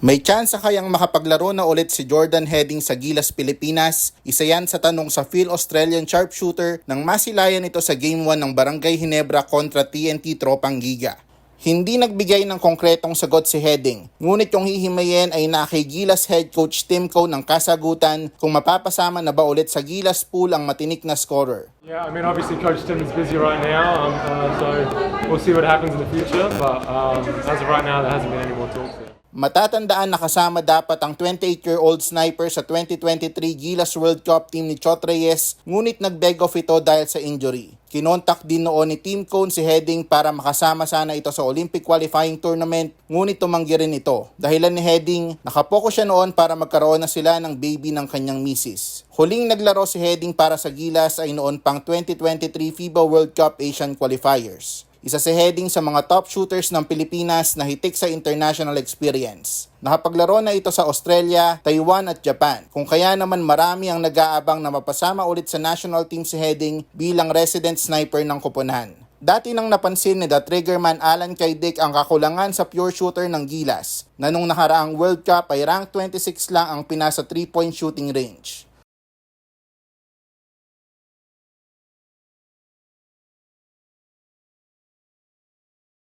May tsansa kayang makapaglaro na ulit si Jordan Heading sa Gilas, Pilipinas? Isa yan sa tanong sa Phil Australian sharpshooter nang masilayan ito sa Game 1 ng Barangay Hinebra kontra TNT Tropang Giga. Hindi nagbigay ng konkretong sagot si Heading, ngunit yung hihimayin ay na kay Gilas head coach Tim Coe ng kasagutan kung mapapasama na ba ulit sa Gilas pool ang matinik na scorer. Yeah, I mean, obviously, Coach Tim is busy right now, um, uh, so we'll see what happens in the future. But um, as of right now, there hasn't been any more talks there. Matatandaan na kasama dapat ang 28-year-old sniper sa 2023 Gilas World Cup team ni Chot Reyes, ngunit nag-beg off ito dahil sa injury. Kinontak din noon ni Team Cone si Heading para makasama sana ito sa Olympic qualifying tournament, ngunit tumanggi rin ito. Dahilan ni Heading, nakapokus siya noon para magkaroon na sila ng baby ng kanyang misis. Huling naglaro si Heading para sa Gilas ay noon pang 2023 FIBA World Cup Asian Qualifiers. Isa si Heading sa mga top shooters ng Pilipinas na hitik sa international experience. Nakapaglaro na ito sa Australia, Taiwan at Japan. Kung kaya naman marami ang nag-aabang na mapasama ulit sa national team si Heading bilang resident sniper ng Kupunan. Dati nang napansin ni The Triggerman Alan Kaidik ang kakulangan sa pure shooter ng Gilas na nung nakaraang World Cup ay rank 26 lang ang pinasa 3-point shooting range.